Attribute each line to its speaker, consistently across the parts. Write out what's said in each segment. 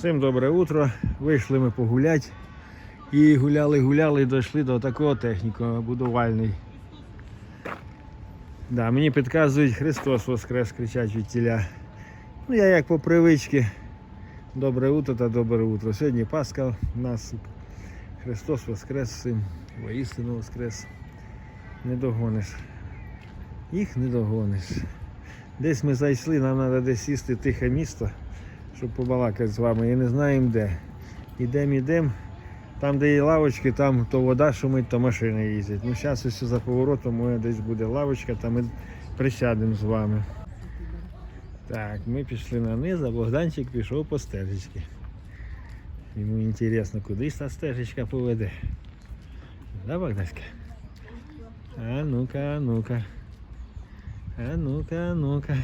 Speaker 1: Всім добре утро. Вийшли ми погуляти. І гуляли, гуляли і дійшли до такого техніку будувальний. Да, мені підказують Христос Воскрес кричать від тіля. Ну я як по привичці. Добре утро та добре утро. Сьогодні Пасха у нас. Христос Воскрес всім. Воістину Воскрес. Не догониш. Їх не догониш. Десь ми зайшли, нам треба десь сісти тихе місто, щоб побалакати з вами. І не знаємо де. Ідемо, ідемо. Там, де є лавочки, там то вода шумить, то машини їздять. Ну, зараз ось за поворотом десь буде лавочка, там ми присядемо з вами. Так, ми пішли на низ, а Богданчик пішов по стежечці. Йому цікаво, куди та стежечка поведе. Да, Богданська? А ну-ка, а ну-ка. А ну-ка, а ну-ка.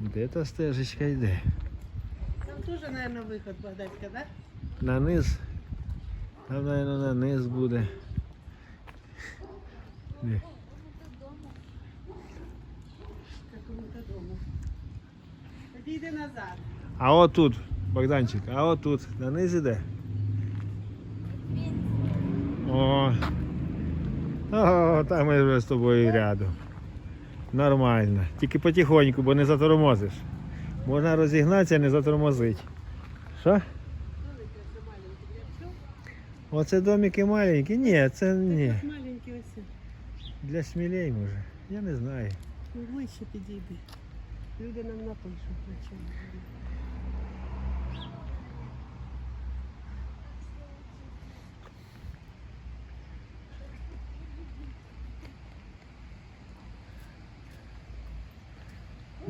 Speaker 1: Де та стежечка йде?
Speaker 2: Там тоже, наверное, выход, Богданська, да?
Speaker 1: На низ. Там, наверное, на низ буде. Де?
Speaker 2: Какому-то дому. Тоді йди назад.
Speaker 1: А отут, Богданчик, а отут. На низ іде. О. О, там ми вже з тобою рядом. Нормально. Тільки потихоньку, бо не затормозиш. Можна розігнатися, не затормозить. Що? Оце домики маленькі? Ні, це ні.
Speaker 2: Ось.
Speaker 1: Для смілей може. Я не знаю.
Speaker 2: Ну, ближче підійди. Люди нам напишуть на чому.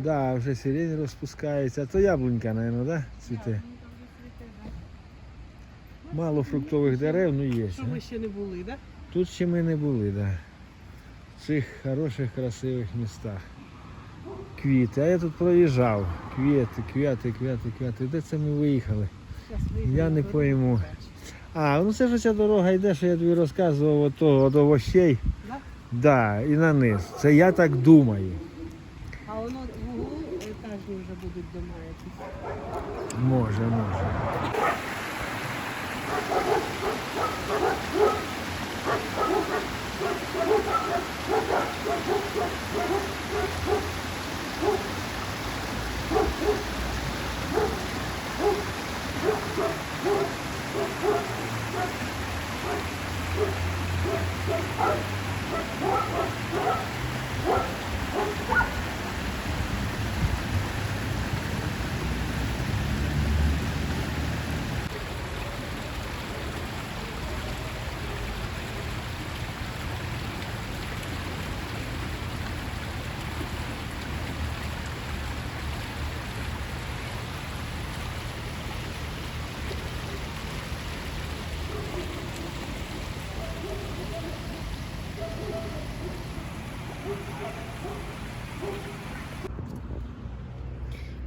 Speaker 1: Да, вже сирень розпускається, а то яблунька, мабуть, да? цвіте. Мало фруктових дерев, ну є.
Speaker 2: Що ми ще не були, да?
Speaker 1: Тут ще ми не були, да. В цих хороших, красивих містах. Квіти. А я тут проїжджав. Квіти, квіти, квіти, квіти. Де це ми виїхали? Я не пойму. А, ну це ж ця дорога йде, що я тобі розказував от того, до овощей.
Speaker 2: Да?
Speaker 1: Да, і на низ. Це я так думаю.
Speaker 2: А воно в углу етажні вже будуть дома якісь.
Speaker 1: Може, може.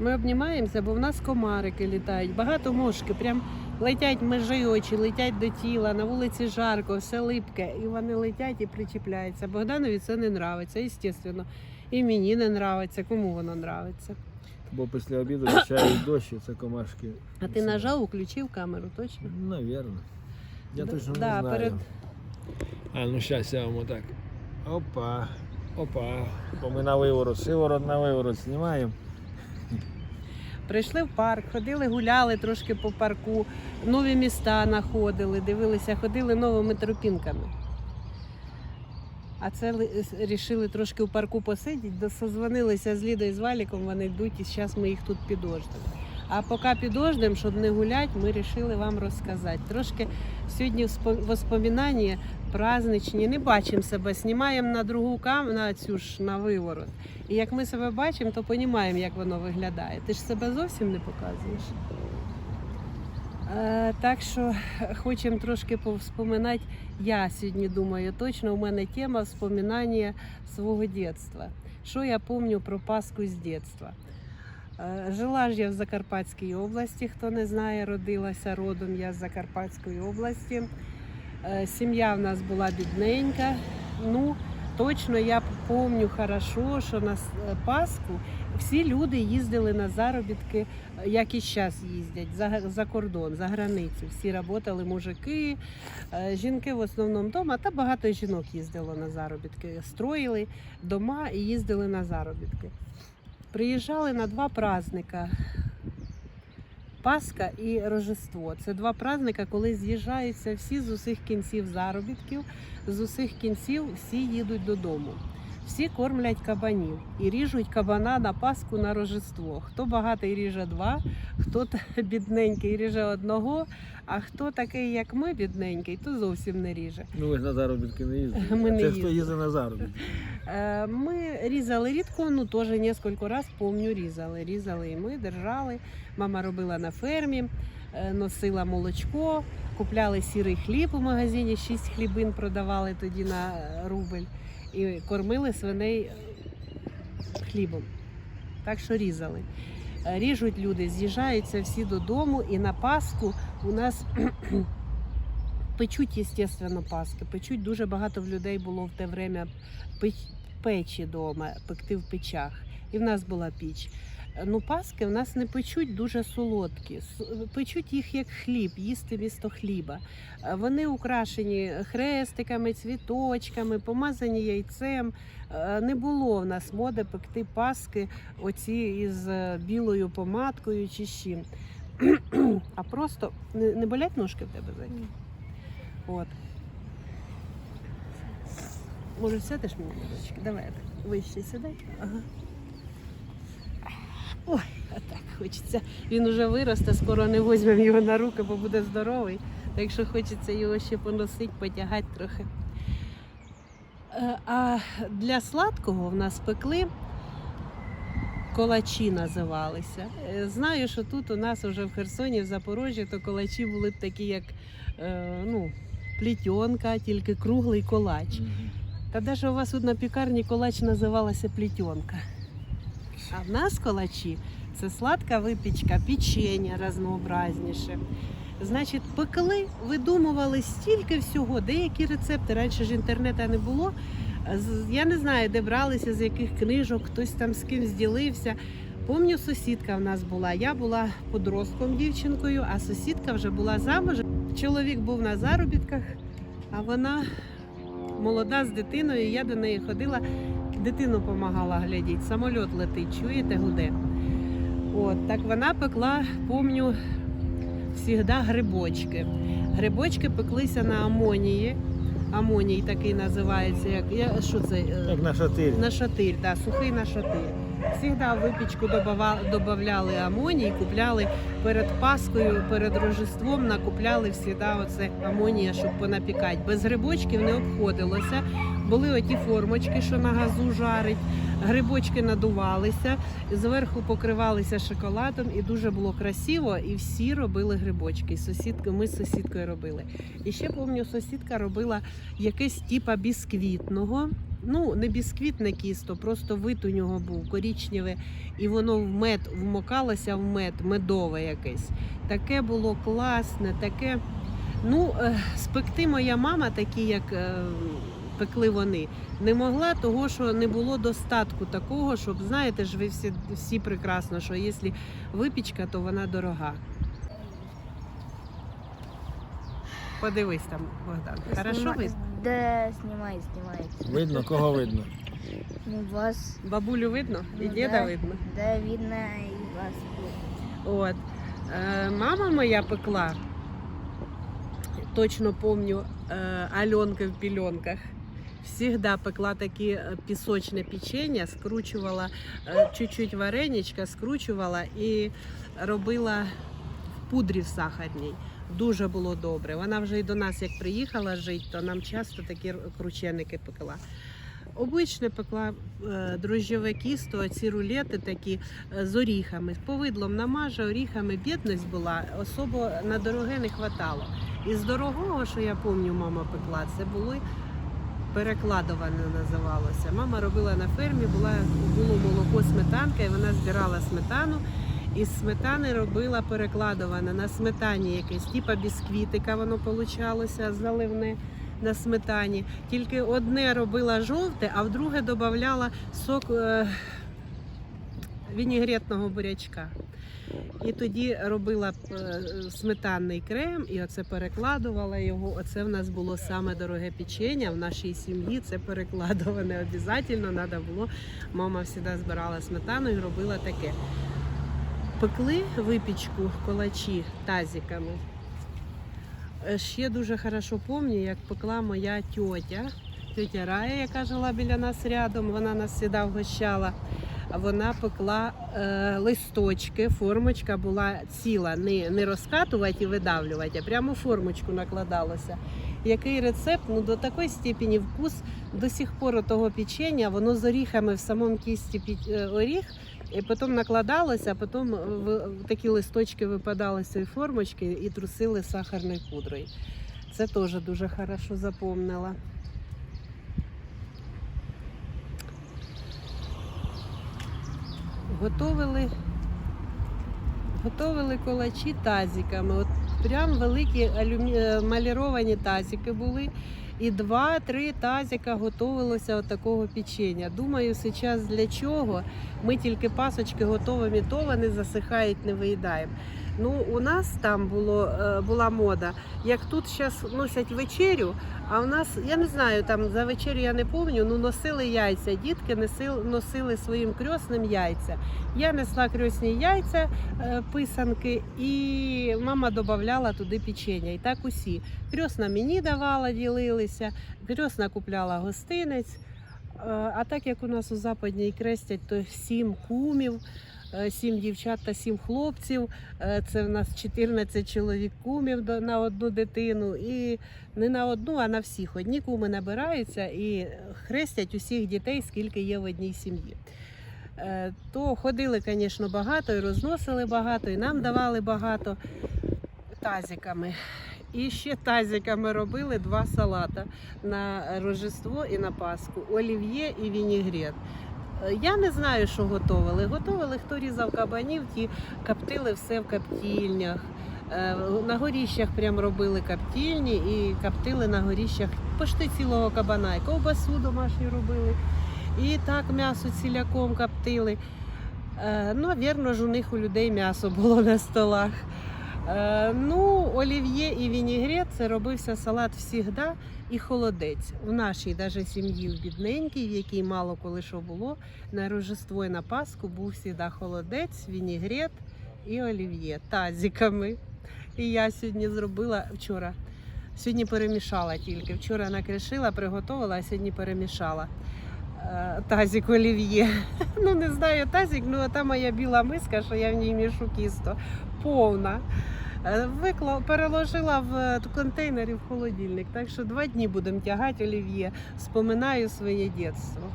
Speaker 2: Ми обнімаємося, бо в нас комарики літають. Багато мошки, прям летять межі очі, летять до тіла, на вулиці жарко, все липке, і вони летять і причіпляються. Богданові це не нравиться, звісно. І мені не нравиться. Кому воно нравиться?
Speaker 1: Бо після обіду почають дощ, і це комашки.
Speaker 2: А ти нажав, включив камеру, точно?
Speaker 1: Навірно. Я точно
Speaker 2: да,
Speaker 1: не знаю.
Speaker 2: перед-
Speaker 1: А, ну зараз я вам отак. Опа. Опа. Бо ми на виворот. Сиворот на виворот знімаємо.
Speaker 2: Прийшли в парк, ходили, гуляли трошки по парку, нові міста знаходили, дивилися, ходили новими тропінками. А це рішили трошки у парку посидіти, созвонилися з Лідою з Валіком, вони йдуть і зараз ми їх тут підождемо. А поки підождемо, щоб не гуляти, ми вирішили вам розказати. Трошки сьогодні воспоминання праздничні, не бачимо себе, знімаємо на другу камеру, на цю ж на виворот. І як ми себе бачимо, то розуміємо, як воно виглядає. Ти ж себе зовсім не показуєш. Е, так що хочемо трошки повспоминати. Я сьогодні думаю, точно у мене тема вспоминання свого дитинства. Що я пам'ятаю про Пасху з дитинства. Е, Жила ж я в Закарпатській області, хто не знає, родилася родом я з Закарпатської області. Е, Сім'я в нас була бідненька. Ну, точно я пам'ятаю хорошо, що на е, Пасху всі люди їздили на заробітки, як і зараз їздять, за, за кордон, за границю. Всі працювали мужики, жінки в основному вдома, та багато жінок їздило на заробітки. Строїли дома і їздили на заробітки. Приїжджали на два праздника. Пасха і Рождество. Це два праздника, коли з'їжджаються всі з усіх кінців заробітків, з усіх кінців всі їдуть додому. Всі кормлять кабанів і ріжуть кабана на Пасху на Рождество. Хто багатий ріже два, хто бідненький ріже одного, а хто такий, як ми, бідненький, то зовсім не ріже.
Speaker 1: Ну ви ж на заробітки не їздите.
Speaker 2: Ми не
Speaker 1: Це хто
Speaker 2: їздимо.
Speaker 1: їздить на заробітки.
Speaker 2: Е, Ми різали рідко, ну теж кілька разів помню, різали. Різали і ми, держали. Мама робила на фермі, е, носила молочко, купляли сірий хліб у магазині, шість хлібин продавали тоді на рубль і кормили свиней хлібом. Так що різали. Е, Ріжуть люди, з'їжджаються всі додому, і на Пасху у нас печуть, звісно, Паски. Печуть дуже багато в людей було в те время печ- печі вдома, пекти в печах. І в нас була піч. Ну, паски в нас не печуть дуже солодкі. Печуть їх як хліб, їсти місто хліба. Е, Вони украшені хрестиками, цвіточками, помазані яйцем. Е, Не було в нас моди пекти паски оці із е, білою помадкою чи чим. А просто не, болять ножки в тебе зайки? От. Може, сядеш мені дочки? Давай вище сідай. Ага. Ой, а так хочеться. Він уже виросте, скоро не візьмемо його на руки, бо буде здоровий. Так що хочеться його ще поносити, потягати трохи. Е, А для сладкого в нас пекли колачі називалися. Е, Знаю, що тут у нас вже в Херсоні, в Запорожжі, то колачі були б такі, як е, ну, плітьонка, тільки круглий колач. Та навіть у вас тут на пікарні колач називалася плітьонка. А в нас колачі це сладка випічка, печення разнообразніше. Значить, пекли, видумували стільки всього, деякі рецепти. Раніше ж інтернету не було. Я не знаю, де бралися, з яких книжок, хтось там з кимсь ділився. Помню, сусідка в нас була. Я була подростком дівчинкою, а сусідка вже була замуж. Чоловік був на заробітках, а вона молода з дитиною. Я до неї ходила, дитину допомагала глядіти. самоліт летить, чуєте, гуде. От так вона пекла, помню, завжди грибочки. Грибочки пеклися на амонії. Амоній такий називається. Як я що це? е,
Speaker 1: Як на шатир.
Speaker 2: на шатир, так, сухий на шатир. Всігда в випічку додавали амоній, купляли перед Паскою, перед Рождеством накупляли всігда оце амонія, щоб понапікати. Без грибочків не обходилося. Були оті формочки, що на газу жарить. Грибочки надувалися, зверху покривалися шоколадом, і дуже було красиво. І всі робили грибочки. І Сусідка, ми з сусідкою робили. І ще пам'ятаю, сусідка робила якесь типа бісквітного. Ну, не бісквітне кісто, просто вид у нього був корічневе, і воно в мед вмокалося в мед, медове якесь. Таке було класне, таке. Ну, е, спекти моя мама, такі, як е, пекли вони, не могла, того що не було достатку такого, щоб знаєте ж, ви всі, всі прекрасно, що якщо випічка, то вона дорога. Подивись там, Богдан. Хорошо ви?
Speaker 3: Да, снимай, снимай.
Speaker 1: Видно, кого видно.
Speaker 3: Ну, вас,
Speaker 2: Бабулю видно і
Speaker 3: Ну,
Speaker 2: діда
Speaker 3: да.
Speaker 2: видно.
Speaker 3: да, видно и вас.
Speaker 2: От. Е, мама моя пекла, точно помню, е, Альонка в пільонках. Всігда пекла такі е, пісочне печення, скручувала е, чуть-чуть вареничка, скручувала і робила в пудрі в сахарній. Дуже було добре. Вона вже і до нас, як приїхала жити, то нам часто такі крученики пекла. Обичне пекла е, дрожжове кісто, ці рулети такі е, з оріхами. Повидлом намаже, оріхами бідність була, особо на дороге не хватало. І з дорогого, що я пам'ятаю, мама пекла, це були перекладоване називалося. Мама робила на фермі, була, було молоко сметанка, і вона збирала сметану. І з сметани робила перекладоване на сметані якесь, типа бісквітика воно получалося заливне на сметані. Тільки одне робила жовте, а в друге додавала сок е, вінігретного бурячка. І тоді робила е, сметанний крем, і оце перекладувала його. Оце в нас було саме дороге печення в нашій сім'ї. Це перекладуване обов'язково. Треба було. Мама завжди збирала сметану і робила таке. Пекли випічку колачі тазиками. Е, Ще дуже хорошо пам'ятаю, як пекла моя тьотя, тьотя Рая, яка жила біля нас рядом, вона нас завжди вгощала. Вона пекла е, листочки, формочка була ціла, не, не розкатувати і видавлювати, а прямо формочку накладалося. Який рецепт? Ну до такої степені вкус до сих пор того печення, воно з оріхами в самому кісті е, оріх, і потім накладалося, а потім в- такі листочки випадали з цієї формочки і трусили сахарною пудрою. Це теж дуже хорошо запомнила. Готовили, готовили колачі тазиками. От прям великі алюмі... е, маліровані тазики були. І два-три тазика готувалося от такого печення. Думаю, зараз для чого? Ми тільки пасочки готовими, то вони засихають, не виїдаємо. Ну, у нас там було, е, була мода. Як тут зараз носять вечерю, а у нас, я не знаю, там за вечерю я не пам'ятаю, ну носили яйця. Дітки носили, носили своїм крьосним яйця. Я несла крьосні яйця, е, писанки, і мама додавала туди печення. І так усі. Крьосна мені давала, ділилися, крьосна купляла гостинець. Е, А так як у нас у западній крестять, то сім кумів, е, сім дівчат та сім хлопців. Е, Це в нас 14 чоловік кумів на одну дитину. І не на одну, а на всіх. Одні куми набираються і хрестять усіх дітей, скільки є в одній сім'ї. То ходили, звісно, багато і розносили багато, і нам давали багато тазиками. І ще тазиками робили два салата на Рождество і на Пасху. Олів'є і вінігрет. Е, Я не знаю, що готували. Готували, хто різав кабанів, ті коптили все в коптільнях. Е, На горіщах прям робили коптільні і коптили на горіщах почти цілого кабана. І ковбасу домашню робили. І так м'ясо ціляком коптили. Е, Ну, вірно ж, у них у людей м'ясо було на столах. Е, Ну, олів'є і вінігрет це робився салат завжди і холодець. В нашій даже сім'ї в бідненькій, в якій мало коли що було, на Рождество і на Пасху був завжди холодець, вінігрет і олів'є тазиками. І я сьогодні зробила вчора. Сьогодні перемішала тільки. Вчора накришила, приготувала, а сьогодні перемішала. Е, Тазик олів'є. Ну не знаю тазик, ну а та моя біла миска, що я в ній мішу кісто, повна. Е, Викла, переложила в е, контейнері в холодильник. Так що два дні будемо тягати олів'є. Споминаю своє дитинство.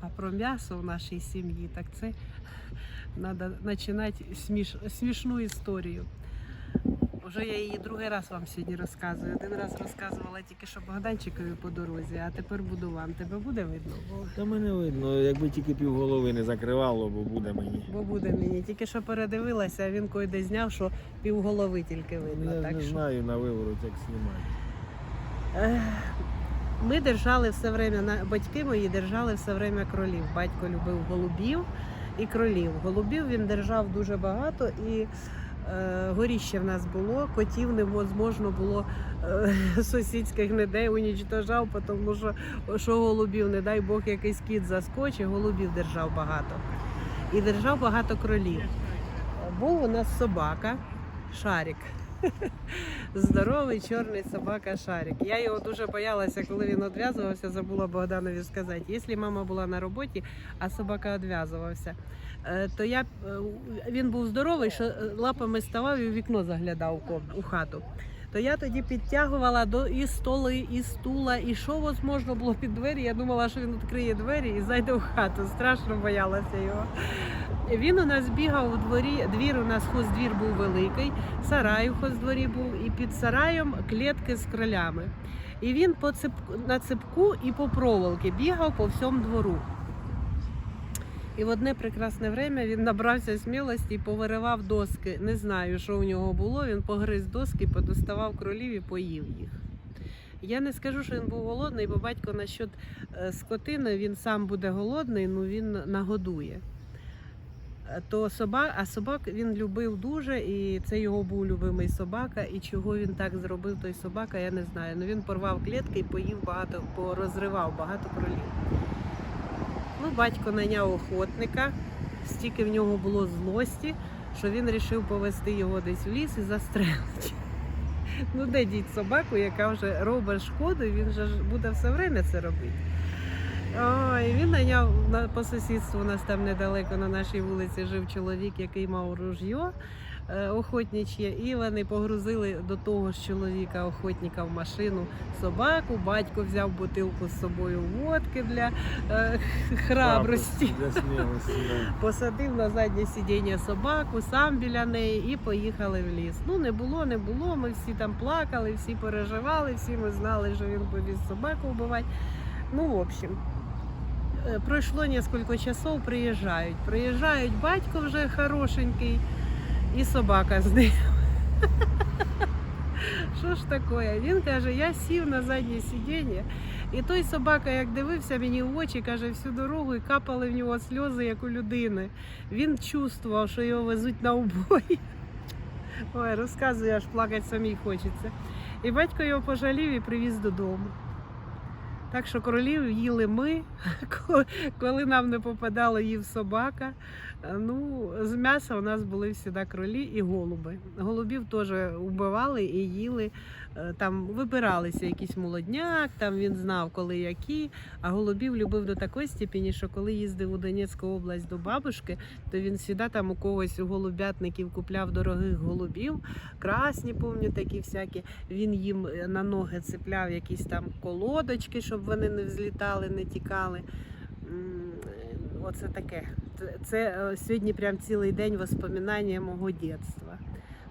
Speaker 2: А про м'ясо в нашій сім'ї, так це треба починати сміш, смішну історію. Вже я її другий раз вам сьогодні розказую. Один раз розказувала тільки що Богданчикові по дорозі, а тепер буду вам. Тебе буде видно?
Speaker 1: Та мене видно, якби тільки півголови не закривало, бо буде мені.
Speaker 2: бо буде мені. Тільки що передивилася, а він койде зняв, що півголови тільки видно.
Speaker 1: Я
Speaker 2: так
Speaker 1: не
Speaker 2: що...
Speaker 1: знаю на виворот, як знімати.
Speaker 2: Ми держали все время, на- батьки мої держали все время кролів. Батько любив голубів і кролів. Голубів він держав дуже багато і горіще в нас було, котів не можна було е, сусідських ніде унічтожав, тому що, що голубів, не дай Бог, якийсь кіт заскочить, голубів держав багато. І держав багато кролів. Був у нас собака, шарик. Здоровий чорний собака Шарик. Я його дуже боялася, коли він одв'язувався. Забула Богданові сказати. Якщо мама була на роботі, а собака відв'язувався, е, то я е, він був здоровий, що е, лапами ставав і в вікно заглядав у хату. То я тоді підтягувала до і столи, і стула, і що можна було під двері. Я думала, що він відкриє двері і зайде в хату. Страшно боялася його. Він у нас бігав у дворі. Двір у нас хоздвір був великий, сарай у хоздворі був, і під сараєм клітки з кролями. І він по цепку, на цепку і по проволоки бігав по всьому двору. І в одне прекрасне время він набрався смілості і повиривав доски. Не знаю, що у нього було. Він погриз доски, подоставав кролів і поїв їх. Я не скажу, що він був голодний, бо батько насчет е, скотини він сам буде голодний, ну він нагодує. Е, То собак, а собак він любив дуже, і це його був любимий собака. І чого він так зробив, той собака, я не знаю. Ну він порвав клітки і поїв багато, порозривав багато кролів. Ну, батько наняв охотника, стільки в нього було злості, що він вирішив повести його десь в ліс і застрелити. Ну, де діть собаку, яка вже робить шкоду, і він же буде все время це робити. Ой, він наняв на по сусідству. У нас там недалеко на нашій вулиці жив чоловік, який мав ружьо охотничє, і вони погрузили до того ж чоловіка, охотника в машину собаку. Батько взяв бутилку з собою водки для е, храбрості.
Speaker 1: Для смілості, да.
Speaker 2: Посадив на заднє сидіння собаку, сам біля неї і поїхали в ліс. Ну не було, не було. Ми всі там плакали, всі переживали, всі ми знали, що він повіз собаку вбивати. Ну, в общем, е, пройшло кілька часов, приїжджають. Приїжджають батько вже хорошенький і собака з ним. Що ж таке? Він каже, я сів на заднє сидіння, і той собака, як дивився мені в очі, каже, всю дорогу і капали в нього сльози, як у людини. Він чувствував, що його везуть на убой. Ой, розказую, аж плакати самій хочеться. І батько його пожалів і привіз додому. Так що кролів їли ми, коли нам не попадала їв собака. Ну, з м'яса у нас були всі кролі і голуби. Голубів теж убивали і їли. Е, Там вибиралися якийсь молодняк, там він знав, коли які. А голубів любив до такої степені, що коли їздив у Донецьку область до бабушки, то він завжди там у когось у голубятників купляв дорогих голубів, красні, пам'ятаю, такі всякі. Він їм е, на ноги цепляв якісь там колодочки, щоб вони не взлітали, не тікали. Оце таке. Це- Це е, сьогодні прям цілий день воспоминання мого дитинства.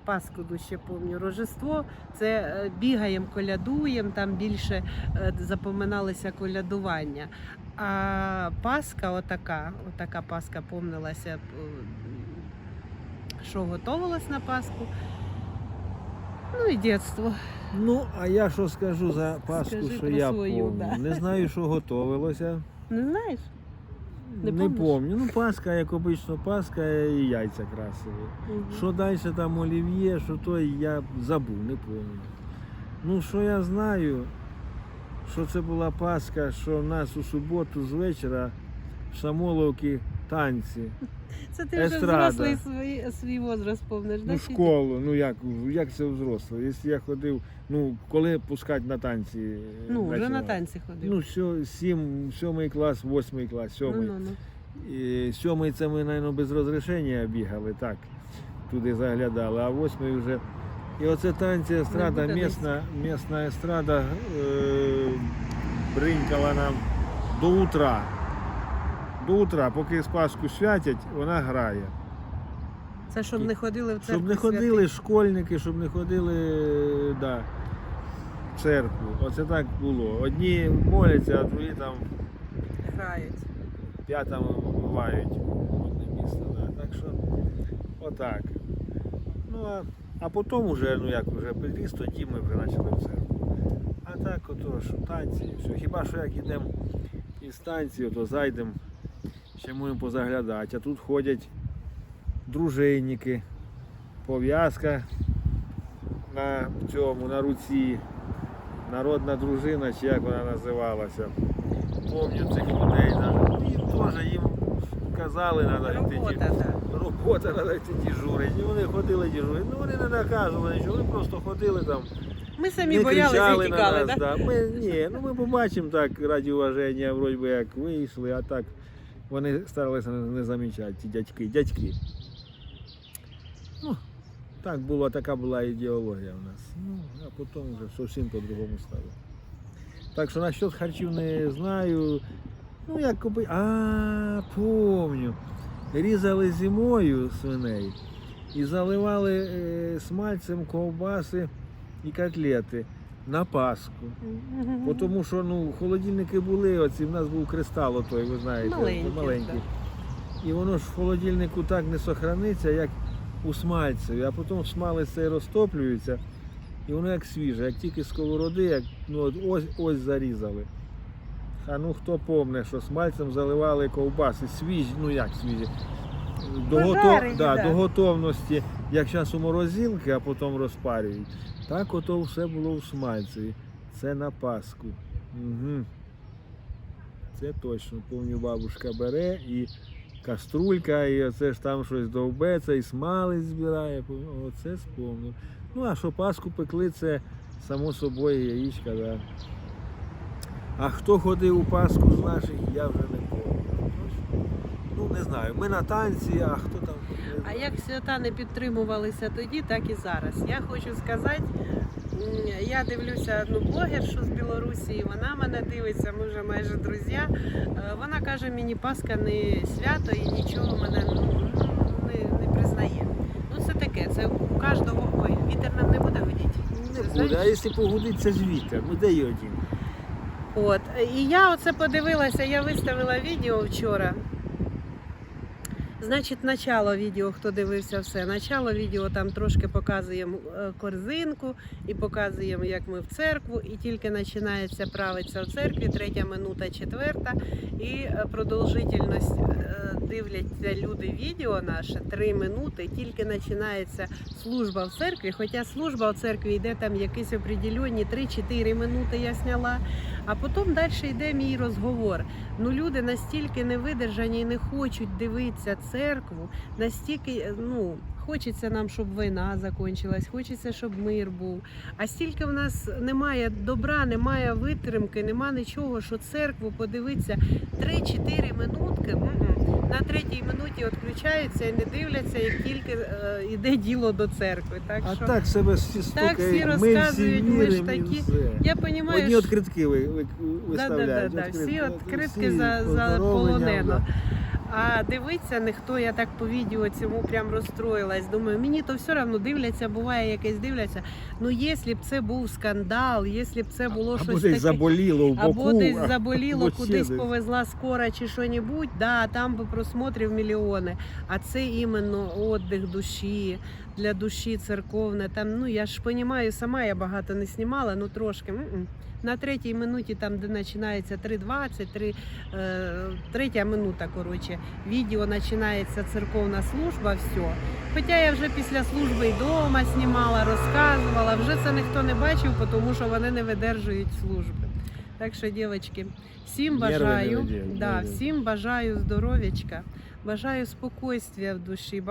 Speaker 2: Пасху ще пам'ятаю. Рождество це е, бігаємо, колядуємо, там більше е, запоминалися колядування. А Пасха, отака, отака Пасха помнилася, е, що готувалось на Пасху. Ну і дитинство.
Speaker 1: Ну, а я що скажу за Пасху,
Speaker 2: Скажи
Speaker 1: що я
Speaker 2: свою,
Speaker 1: помню.
Speaker 2: да.
Speaker 1: Не знаю, що готовилося.
Speaker 2: Не знаєш? Не
Speaker 1: Не, помню. Ну, Пасха, як обично, Пасха і яйця красиві.
Speaker 2: Угу.
Speaker 1: Що далі там олів'є, що то я забув, не пам'ятаю. Ну, що я знаю, що це була Пасха, що в нас у суботу з вечора в танці.
Speaker 2: Це ти вже
Speaker 1: Естрада.
Speaker 2: взрослий свій, свій возраст помниш,
Speaker 1: Ну,
Speaker 2: да?
Speaker 1: в школу, ну як, як це взросло? Якщо я ходив, ну коли пускати на танці? е,
Speaker 2: Ну, вже на танці ходив.
Speaker 1: Ну, сьо- сім, сьомий клас, восьмий клас, сьомий.
Speaker 2: ну, ну.
Speaker 1: І сьомий це ми, мабуть, без розрішення бігали, так, туди заглядали, а восьмий вже. І оце танці естрада,
Speaker 2: буде
Speaker 1: місна, місна естрада е, бринькала нам до утра. До утра, поки Спаску святять, вона грає.
Speaker 2: Це щоб не ходили в церкву.
Speaker 1: Щоб не ходили школьники, щоб не ходили да, в церкву. Оце так було. Одні моляться, а другі там
Speaker 2: грають.
Speaker 1: п'ятам бувають одне місце. Да. Так що отак. Ну а, а потім вже, ну як вже підріс, тоді ми вже почали в церкву. А так ото ж танці і все. Хіба що як йдемо із станції, то зайдемо, ще можемо позаглядати. А тут ходять дружинники, пов'язка на цьому, на руці. Народна дружина, чи як вона називалася. Помню цих людей. І теж їм казали, треба йти.
Speaker 2: Робота,
Speaker 1: треба йти дежурити. І вони ходили дежурити. Ну вони не наказували нічого, вони просто ходили там.
Speaker 2: Ми самі
Speaker 1: не
Speaker 2: боялися і
Speaker 1: на
Speaker 2: тікали,
Speaker 1: нас.
Speaker 2: так?
Speaker 1: Да. Ми, ні, ну ми побачимо так раді уваження, вроді би як вийшли, а так вони старалися не, замічати, ті дядьки. Дядьки. Ну, так було, така була ідеологія в нас. Ну, а потім вже зовсім по-другому стало. Так що насчет харчів не знаю. Ну, як купи. А, помню. Різали зимою свиней і заливали е, смальцем ковбаси і котлети на Пасху. Бо Тому що ну, холодильники були, оці, в нас був кристал отой, ви знаєте,
Speaker 2: Маленький,
Speaker 1: маленький. І воно ж в холодильнику так не сохраниться, як у смальцеві, а потім смалець цей розтоплюється, і воно як свіже, як тільки з сковороди, як ну, ось ось зарізали. А ну хто помне, що смальцем заливали ковбаси, свіжі, ну як свіжі, до, готов, да,
Speaker 2: да.
Speaker 1: до готовності, як зараз у морозилки, а потім розпарюють. Так ото все було у смальці. Це на Пасху. Угу. Це точно. Помню, бабушка бере і каструлька, і оце ж там щось довбеться, і смалець збирає. Оце спомнив. Ну, а що Пасху пекли, це само собою яєчка, да. А хто ходив у Пасху з наших, я вже не не знаю. Ми на танці, а хто там.
Speaker 2: А як свята не підтримувалися тоді, так і зараз. Я хочу сказати, я дивлюся одну блогершу з Білорусі, вона мене дивиться, ми вже майже друзі. Е, Вона каже, мені Пасха не свято і нічого мене ну, не, не признає. Ну це таке, це у кожного. Ой, вітер нам не буде водити.
Speaker 1: Не буде, а якщо погудить, це ж вітер. Ну де його дім?
Speaker 2: От. І я оце подивилася, я виставила відео вчора. Значить, начало відео, хто дивився все. Начало відео там трошки показуємо е, корзинку і показуємо, як ми в церкву, і тільки починається правиться в церкві, третя минута, четверта. І е, продовжительність е, дивляться люди відео наше три минути, тільки починається служба в церкві. Хоча служба в церкві йде там якісь определені 3-4 минути я сняла. А потім далі йде мій розговор. Ну люди настільки не видержані і не хочуть дивитися церкву, настільки ну. Хочеться нам, щоб війна закінчилась, хочеться, щоб мир був. А стільки в нас немає добра, немає витримки, немає нічого, що церкву подивитися 3-4 минутки. На третій минуті відключаються і не дивляться, як тільки е, йде діло до церкви. Так
Speaker 1: А
Speaker 2: що
Speaker 1: так себе всі
Speaker 2: Так всі
Speaker 1: стукають, ми всі
Speaker 2: розказують, ми ж
Speaker 1: віримо і
Speaker 2: такі.
Speaker 1: все.
Speaker 2: я розумію,
Speaker 1: Одні відкритки ви, ви,
Speaker 2: Да, да, да,
Speaker 1: виставляють.
Speaker 2: да. Всі
Speaker 1: відкритки.
Speaker 2: за, за полонено. А дивиться ніхто, я так по відео цьому прям розстроїлась. Думаю, мені то все одно дивляться, буває якесь дивляться. Ну, якщо б це був скандал, якщо б це було
Speaker 1: Або
Speaker 2: щось
Speaker 1: десь
Speaker 2: таке.
Speaker 1: заболіло в боку.
Speaker 2: Або десь заболіло,
Speaker 1: або
Speaker 2: кудись
Speaker 1: десь.
Speaker 2: повезла скора чи що-небудь, да, там би просмотрів мільйони. А це іменно віддих душі, для душі церковне. Там, ну я ж розумію, сама я багато не знімала, ну трошки. м-м. На третій минуті, там, де починається 3.20, 3, е, третя минута, коротше, відео починається церковна служба, все. Хоча я вже після служби вдома знімала, розказувала, вже це ніхто не бачив, тому що вони не видержують служби. Так що, дівчатки, всім бажаю, да. всім бажаю здоров'ячка, бажаю спокійствия в душі,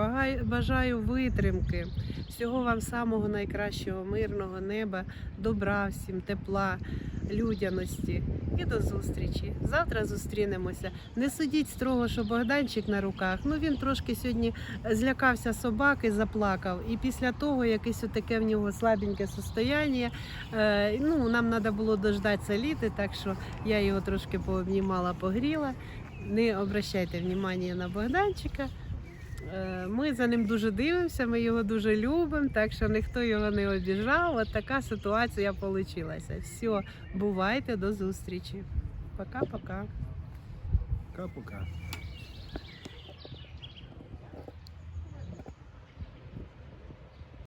Speaker 2: бажаю витримки, всього вам самого найкращого, мирного неба, добра всім, тепла, людяності. І до зустрічі. Завтра зустрінемося. Не судіть строго, що Богданчик на руках. Ну він трошки сьогодні злякався собаки, заплакав. І після того якесь таке в нього слабеньке состояння. Е, ну, нам треба було дождатися літи, так що я його трошки пообнімала, погріла. Не обращайте внимання на Богданчика. Е, Ми за ним дуже дивимося, ми його дуже любимо, так що ніхто його не обіжав. От така ситуація вийшла. Все, бувайте, до зустрічі. Пока-пока.
Speaker 1: Пока-пока.